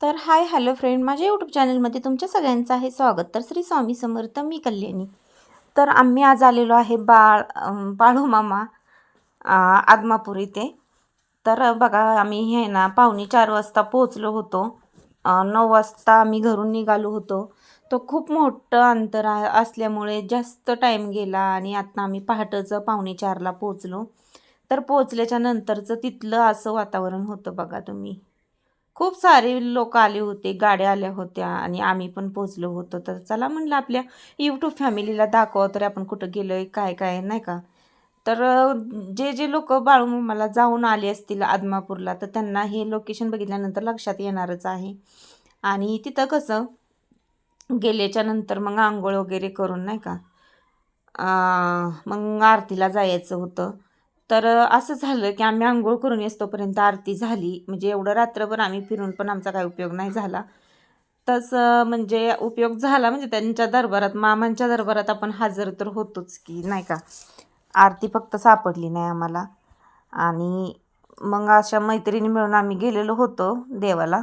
तर hi hello friend माझ्या YouTube चॅनलमध्ये तुमच्या सगळ्यांचं आहे स्वागत. तर श्री स्वामी समर्थ मी कल्याणी. तर आम्ही आज आलेलो आहे बाळ बाळू मामा आदमापूर इथे. तर बघा आम्ही हे ना पावणे चार वाजता पोहोचलो होतो. नऊ वाजता आम्ही घरून निघालो होतो. तो खूप मोठं अंतर असल्यामुळे जास्त टाईम गेला आणि आता आम्ही पहाटेचं पावणे चारला पोहोचलो. तर पोहोचल्याच्या नंतरचं तिथलं असं वातावरण होतं बघा तुम्ही. खूप सारे लोक आले होते गाड्या आल्या होत्या आणि आम्ही पण पोचलो होतो. तर चला म्हणलं आपल्या यूट्यूब फॅमिलीला दाखवा तर आपण कुठं गेलो आहे काय काय नाही का? तर जे जे लोक बाळूमामाला जाऊन आले असतील आदमापूरला तर त्यांना हे लोकेशन बघितल्यानंतर लक्षात येणारच आहे. आणि तिथं कसं गेल्याच्यानंतर मग आंघोळ वगैरे करून नाही का? मग आरतीला जायचं होतं. तर असं झालं की आम्ही आंघोळ करून येतोपर्यंत आरती झाली. म्हणजे एवढं रात्रभर आम्ही फिरून पण आमचा काय उपयोग नाही झाला. तसं म्हणजे उपयोग झाला म्हणजे त्यांच्या दरबारात मामांच्या दरबारात आपण हजर तर होतोच की नाही का? आरती फक्त सापडली नाही आम्हाला. आणि मग अशा मैत्रिणी मिळून आम्ही गेलेलो होतो देवाला.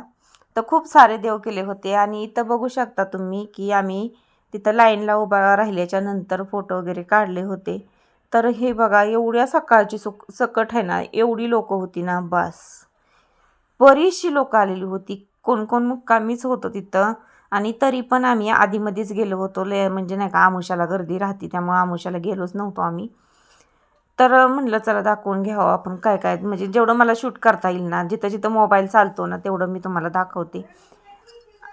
तर खूप सारे देव केले होते. आणि इथं बघू शकता तुम्ही की आम्ही तिथं लाईनला उभा राहिल्याच्या नंतर फोटो वगैरे काढले होते. तर हे बघा एवढ्या सकाळची सुक सकट आहे ना एवढी लोक होती ना बस. बरीचशी लोकं आलेली होती. कोण कोण मुक्कामीच होतं तिथं. आणि तरी पण आम्ही आधीमध्येच गेलो होतो. ले म्हणजे नाही का आमुषाला गर्दी राहते त्यामुळे आमुषाला गेलोच नव्हतो आम्ही. तर म्हणलं चला दाखवून घ्यावं आपण काय काय. म्हणजे जेवढं मला शूट करता येईल ना जिथं जिथं मोबाईल चालतो ना तेवढं मी तुम्हाला दाखवते.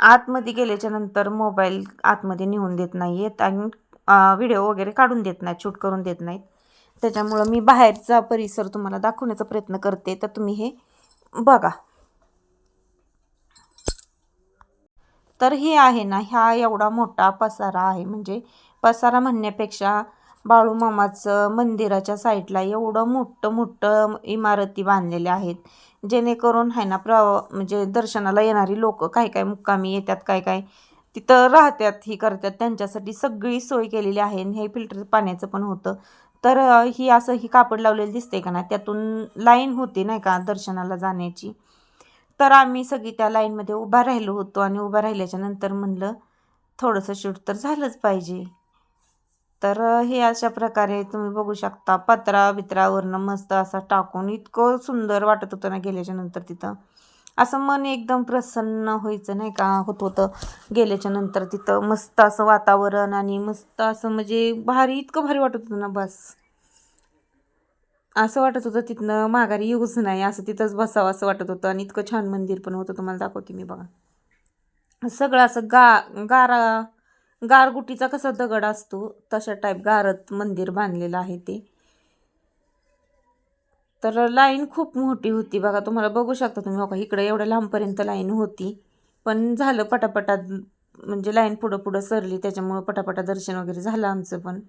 आतमध्ये गेल्याच्यानंतर मोबाईल आतमध्ये नेऊन देत नाही आहेत आणि व्हिडिओ वगैरे काढून देत नाहीत शूट करून देत नाहीत. त्याच्यामुळं मी बाहेरचा परिसर तुम्हाला दाखवण्याचा प्रयत्न करते तर तुम्ही हे बघा. तर हे आहे ना ह्या एवढा मोठा पसारा आहे. म्हणजे पसारा म्हणण्यापेक्षा बाळूमामाचं मंदिराच्या साईडला एवढं मोठं मोठं इमारती बांधलेल्या आहेत. जेणेकरून आहे ना प्र म्हणजे दर्शनाला येणारी लोक काय काय मुक्कामी येतात काय काय तिथं राहतात ही करतात त्यांच्यासाठी सगळी सोय केलेली आहे आणि हे फिल्टर पाण्याचं पण होतं. तर ही असं ही कापड लावलेलं दिसते का ना त्यातून लाईन होती नाही का दर्शनाला जाण्याची. तर आम्ही सगळी त्या लाईनमध्ये उभा राहिलो होतो आणि उभा राहिल्याच्या नंतर म्हणलं थोडंसं शूट तर झालंच पाहिजे. तर हे अशा प्रकारे तुम्ही बघू शकता पत्रा बित्रावरनं मस्त असा टाकून इतकं सुंदर वाटत होतं ना गेल्याच्यानंतर तिथं. असं मन एकदम प्रसन्न व्हायचं नाही का? होत होतं. गेल्याच्यानंतर तिथं मस्त असं वातावरण आणि मस्त असं म्हणजे भारी इतकं भारी वाटत होतं ना बस. असं वाटत होतं तिथनं माघारी येऊच नाही असं तिथंच बसावं असं वाटत होतं. आणि इतकं छान मंदिर पण होतं तुम्हाला दाखवते मी बघा. सगळं असं गा गारा गारगुटीचा कसा दगड असतो तशा टाईप गारत मंदिर बांधलेलं आहे ते. तर लाईन खूप मोठी होती बघा. तुम्हाला बघू शकता तुम्ही. हो बघा इकडे एवढ्या लांबपर्यंत लाईन होती. पण झालं पटापटात म्हणजे लाईन पुढं पुढं सरली. त्याच्यामुळं पटापटा दर्शन वगैरे झालं आमचं पण.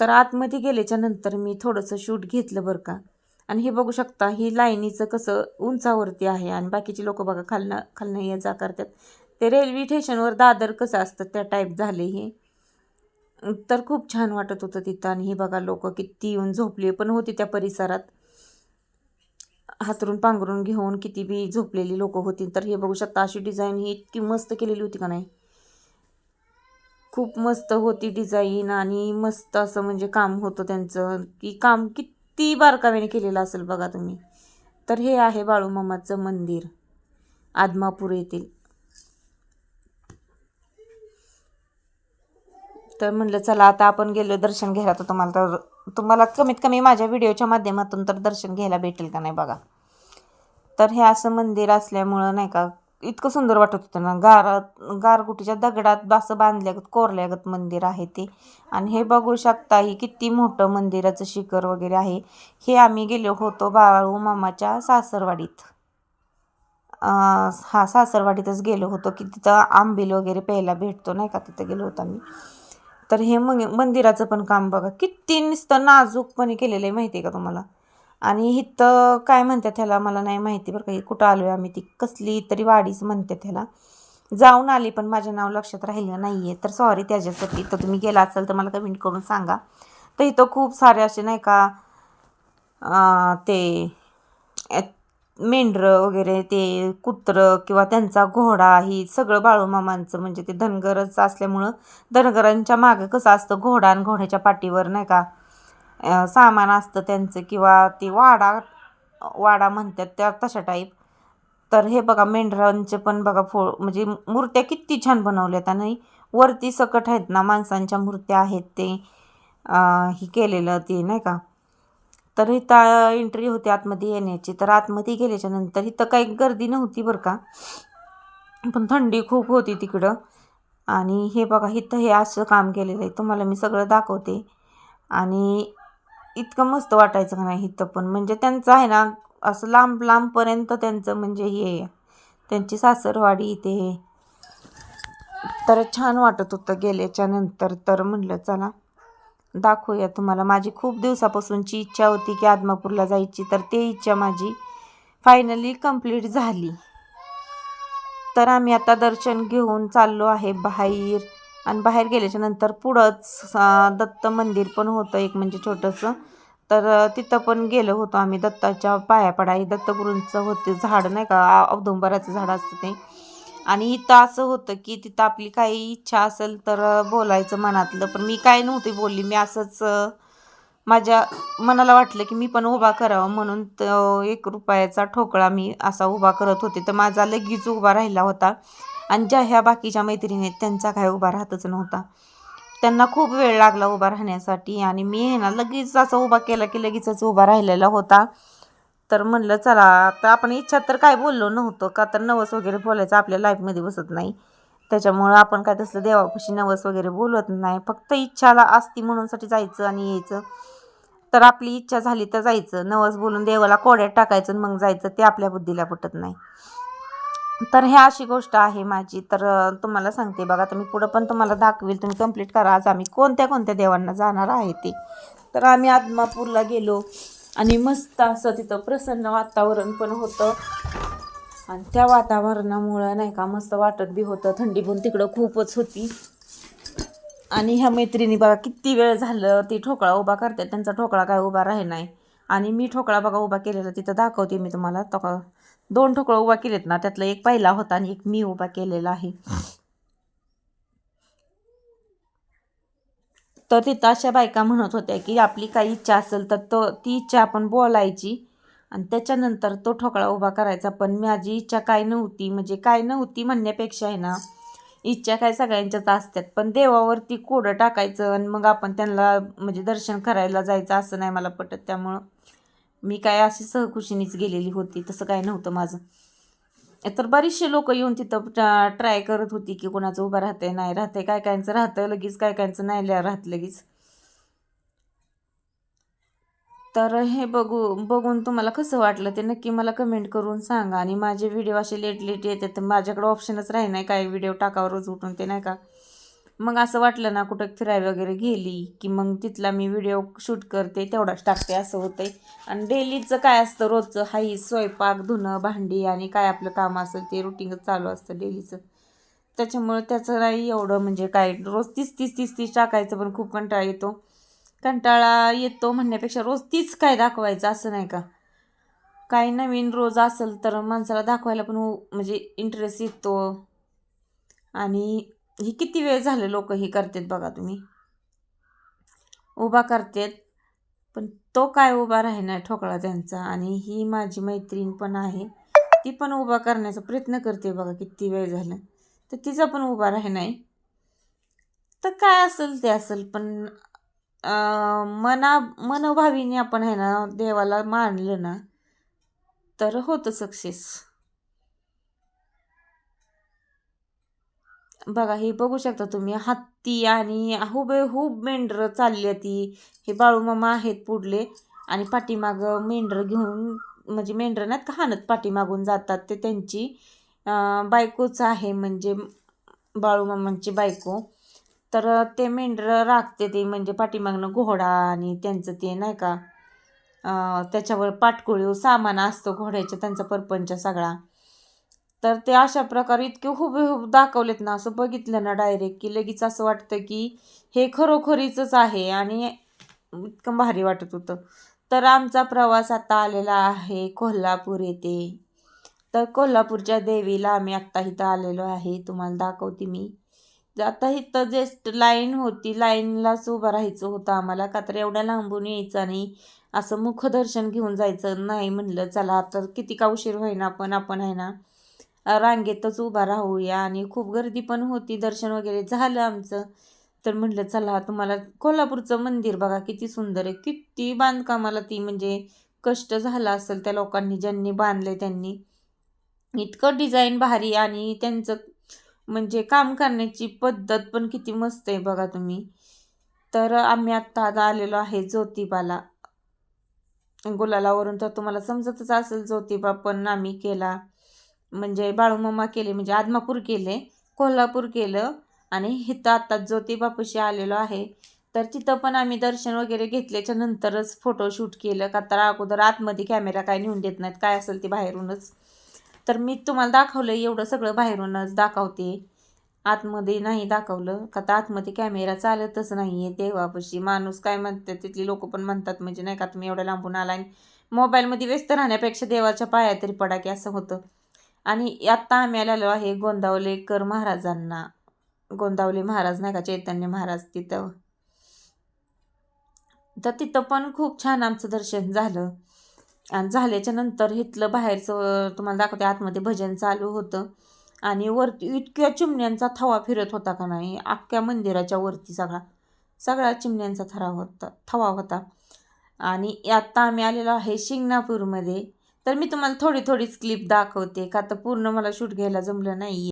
तर आतमध्ये गेल्याच्यानंतर मी थोडंसं शूट घेतलं बरं का. आणि हे बघू शकता ही लाईनीचं कसं उंचावरती आहे. आणि बाकीची लोक बघा खालनं खालनं ये जा करतात. ते रेल्वे स्टेशनवर दादर कसं असतं त्या टाईप झाले हे. तर खूप छान वाटत होतं तिथं. आणि ही बघा लोक किती येऊन झोपले पण होती त्या परिसरात. हातरून पांघरून घेऊन किती बी झोपलेली लोक होती. तर हे बघू शकता अशी डिझाईन ही इतकी मस्त केलेली होती का नाही? खूप मस्त होती डिझाईन आणि मस्त असं म्हणजे काम होतं त्यांचं. की काम किती बारकाव्याने केलेलं असेल बघा तुम्ही. तर हे आहे बाळूमामाचं मंदिर आदमापूर येथील. तर म्हणलं चला आता आपण गेलो दर्शन घ्यायला तर तुम्हाला तर तुम्हाला कमीत कमी माझ्या व्हिडिओच्या माध्यमातून तर दर्शन घ्यायला भेटेल का नाही बघा. तर हे असं मंदिर असल्यामुळं नाही का इतकं सुंदर वाटत होतं ना. गारात गारगुटीच्या दगडात असं बांधल्यागत कोरल्यागत मंदिर आहे ते. आणि हे बघू शकता ही किती मोठं मंदिराचं शिखर वगैरे आहे. हे आम्ही गेलो होतो बाळू मामाच्या सासरवाडीत. हा सासरवाडीतच गेलो होतो की तिथं आंबील वगैरे प्यायला भेटतो नाही का? तिथं गेलो होतो आम्ही. तर हे मग मंदिराचं पण काम बघा. किती नुसतं नाजूकपणे केलेलं आहे माहिती आहे का तुम्हाला? आणि इथं काय म्हणतात ह्याला मला नाही माहिती बरं का कुठं आलो आहे आम्ही? ती कसली तरी वाडीच म्हणतात ह्याला जाऊन आली पण माझं नाव लक्षात राहिलं नाही आहे तर सॉरी त्याच्यासाठी. तर तुम्ही गेला असाल तर मला कमेंट करून सांगा. तर इथं खूप सारे असे नाही का ते मेंढरं वगैरे ते कुत्रं किंवा त्यांचा घोडा ही सगळं बाळूमामांचं म्हणजे ते धनगरच असल्यामुळं धनगरांच्या मागं कसं असतं घोडा आणि घोड्याच्या पाठीवर नाही का? सामान असतं त्यांचं किंवा ती वाडा वाडा म्हणतात त्या तशा टाईप तर हे बघा मेंढरांचे पण बघा फो म्हणजे मूर्त्या किती छान बनवल्यात आणि वरती सकट आहेत ना माणसांच्या मूर्त्या आहेत ते. ही केलेलं ते नाही का? तर इथं एंट्री होती आतमध्ये येण्याची. तर आतमध्ये गेल्याच्यानंतर इथं काही गर्दी नव्हती बरं का. पण थंडी खूप होती तिकडं. आणि हे बघा इथं हे असं काम केलेलं आहे. तुम्हाला मी सगळं दाखवते. आणि इतकं मस्त वाटायचं का नाही इथं पण. म्हणजे त्यांचं आहे ना असं लांब लांबपर्यंत त्यांचं म्हणजे हे त्यांची सासरवाडी इथे हे तर छान वाटत होतं गेल्याच्यानंतर. तर म्हणलं चला. दाखवूया तुम्हाला. माझी खूप दिवसापासूनची इच्छा होती की आदमापूरला जायची तर ते इच्छा माझी फायनली कंप्लीट झाली. तर आम्ही आता दर्शन घेऊन चाललो आहे बाहेर. आणि बाहेर गेल्याच्यानंतर पुढंच दत्त मंदिर पण होतं एक म्हणजे छोटंसं. तर तिथं पण गेलो होतो आम्ही दत्ताच्या पाया पडाई दत्तगुरूंचं होते झाड नाही का? औदुंबराचं झाड असतं ते. आणि इथं असं होतं की तिथं आपली काही इच्छा असेल तर बोलायचं मनातलं. पण मी काय नव्हती बोलली. मी असंच माझ्या मनाला वाटलं की मी पण उभा करावं म्हणून तो एक रुपयाचा ठोकळा मी असा उभा करत होते. तर माझा लगेच उभा राहिला होता. आणि ज्या ह्या बाकीच्या मैत्रिणी आहेत त्यांचा काय उभा राहतच नव्हता. त्यांना खूप वेळ लागला उभा राहण्यासाठी. आणि मी ना लगेच असा उभा केला की लगेचच उभा राहिलेला होता. तर म्हणलं चला आता आपण इच्छा तर काय बोललो नव्हतो का? तर नवस वगैरे बोलायचं आपल्या लाईफमध्ये बसत नाही. त्याच्यामुळं आपण काय तसलं देवापाशी नवस वगैरे बोलत नाही. फक्त इच्छाला असती म्हणूनसाठी जायचं आणि यायचं. तर आपली इच्छा झाली तर जायचं. नवस बोलून देवाला कोड्यात टाकायचं आणि मग जायचं. ते आपल्या बुद्धीला पटत नाही. तर ह्या अशी गोष्ट आहे माझी. तर तुम्हाला सांगते बघा तर मी पुढं पण तुम्हाला दाखवेल. तुम्ही कंप्लीट करा. आज आम्ही कोणत्या कोणत्या देवांना जाणार आहे ते. तर आम्ही आदमापूरला गेलो. आणि मस्त असं तिथं प्रसन्न वातावरण पण होतं. आणि त्या वातावरणामुळं नाही का मस्त वाटत बी होतं. थंडी पण तिकडं खूपच होती. आणि ह्या मैत्रिणी बघा किती वेळ झालं ती ठोकळा उभा करतात. त्यांचा ठोकळा काय उभा राहे नाही. आणि मी ठोकळा बघा उभा केलेला तिथं दाखवते मी तुम्हाला. तो का दोन ठोकळा उभा केलेत ना त्यातला एक पहिला होता आणि एक मी उभा केलेला आहे. तर तिथं अशा बायका म्हणत होत्या की आपली काही इच्छा असेल तर तो ती इच्छा आपण बोलायची आणि त्याच्यानंतर तो ठोकळा उभा करायचा. पण माझी इच्छा काय नव्हती म्हणजे काय नव्हती म्हणण्यापेक्षा आहे ना इच्छा काय सगळ्यांच्याच असतात पण देवावरती कोडं टाकायचं आणि मग आपण त्यांना म्हणजे दर्शन करायला जायचं असं नाही मला पटत. त्यामुळं मी काय अशी सहकुशीनीच गेलेली होती तसं काय नव्हतं माझं. तर बरीचसे लोक येऊन तिथं ट्राय करत होती की कोणाचं उभं राहतंय नाही राहतंय काय कायचं राहतं लगेच काय कायचं नाही ल्या- राहत लगेच. तर हे बघू बघून तुम्हाला कसं वाटलं ते नक्की मला कमेंट करून सांगा. आणि माझे व्हिडिओ असे लेट लेट येते तर माझ्याकडे ऑप्शनच राही नाही काय व्हिडिओ टाकावर रोज उठून ते नाही का? मग असं वाटलं ना कुठं फिरायला वगैरे गेली की मग तिथला मी व्हिडिओ शूट करते तेवढाच टाकते असं होतंय. आणि डेलीचं काय असतं रोजचं? हाई स्वयंपाक धुणं भांडी आणि काय आपलं काम असेल ते रुटीनच चालू असतं डेलीचं. त्याच्यामुळं त्याचं नाही एवढं म्हणजे काय रोज तीस तीस तीस तीस टाकायचं पण खूप कंटाळा येतो. कंटाळा येतो म्हणण्यापेक्षा रोज तीच काय दाखवायचं असं नाही का? काही नवीन रोज असेल तर माणसाला दाखवायला पण उ- म्हणजे इंटरेस्ट येतो. आणि ही किती वेळ झाले लोक ही करतात बघा तुम्ही? उभा करतात पण तो काय उभा राहणार ठोकळा त्यांचा? आणि ही माझी मैत्रीण पण आहे ती पण उभा करण्याचा प्रयत्न करते बघा किती वेळ झालं. तर तिचा पण उभा राहे नाही तर काय असेल ते असेल पण मना मनोभावीने आपण आहे ना देवाला मानलं ना तर होतं सक्सेस. बघा हे बघू शकता तुम्ही हत्ती आणि हुबेहूब मेंढरं चालली ती हे. बाळूमामा आहेत पुढले आणि पाठीमागं मेंढरं घेऊन म्हणजे मेंढरं नाहीत का हानत पाठीमागून जातात ते त्यांची. बायकोच आहे म्हणजे बाळूमामांची बायको. तर ते मेंढरं राखते ते म्हणजे पाठीमागनं घोडा आणि त्यांचं ते नाही का त्याच्यावर पाटकोळीव सामान असतो घोड्याच्या त्यांचा परपंच सगळा. तर ते अशा प्रकारे इतके हुबेहूब दाखवलेत ना असं बघितलं ना डायरेक्ट की लगेच असं वाटतं की हे खरोखरीचंच आहे आणि इतकं भारी वाटत होतं. तर आमचा प्रवास आता आलेला आहे कोल्हापूर येथे. तर कोल्हापूरच्या देवीला आम्ही आत्ता इथं आलेलो आहे तुम्हाला दाखवते मी. आता इथं जस्ट लाईन होती लाईनलाच उभं राहायचं होतं आम्हाला का तर एवढ्या लांबून यायचं नाही असं मुखदर्शन घेऊन जायचं. नाही म्हणलं चला आता किती का उशीर होईना पण आपण आहे ना रांगेतच उभा राहूया आणि खूप गर्दी पण होती दर्शन वगैरे झालं आमचं. तर म्हटलं चला तुम्हाला कोल्हापूरचं मंदिर बघा किती सुंदर आहे. किती बांधकामाला ती म्हणजे कष्ट झाला असेल त्या लोकांनी ज्यांनी बांधले त्यांनी. इतकं डिझाईन भारी आणि त्यांचं म्हणजे काम करण्याची पद्धत पण किती मस्त आहे बघा तुम्ही. तर आम्ही आत्ता आता आलेलो आहे ज्योतिबाला. गुलालावरून तर तुम्हाला समजतच असेल ज्योतिबा पण आम्ही केला. म्हणजे बाळूमामा केले म्हणजे आदमापूर केले कोल्हापूर केलं आणि इथं आत्ता ज्योतिबापाशी आलेलो आहे. तर तिथं पण आम्ही दर्शन वगैरे घेतल्याच्या नंतरच फोटोशूट केलं का तर अगोदर आतमध्ये कॅमेरा काय नेऊन देत नाहीत काय असेल ते बाहेरूनच. तर मी तुम्हाला दाखवलं एवढं सगळं बाहेरूनच दाखवते. आतमध्ये नाही दाखवलं का तर आतमध्ये कॅमेरा चालतच नाही आहे देवापाशी. माणूस काय म्हणतात तिथली लोक पण म्हणतात म्हणजे नाही का तुम्ही एवढ्या लांबून आला आणि मोबाईलमध्ये व्यस्त राहण्यापेक्षा देवाच्या पाया तरी पडा की असं होतं. आणि आत्ता आम्ही आलेलो आहे गोंदावलेकर महाराजांना. गोंदावले महाराज नाही का? चैतन्य महाराज तिथं. तर तिथं पण खूप छान आमचं दर्शन झालं. आणि झाल्याच्यानंतर इथलं बाहेरचं तुम्हाला दाखवते आतमध्ये भजन चालू होतं. आणि वरती इतक्या चिमण्यांचा थवा फिरत होता का नाही? अख्ख्या मंदिराच्या वरती सगळा सगळ्या चिमण्यांचा थरा होता थवा होता. आणि आत्ता आम्ही आलेलो आहे शिंगणापूरमध्ये. तर मी तुम्हाला थोडी थोडीच क्लिप दाखवते का? तर पूर्ण मला शूट घ्यायला जमलं नाही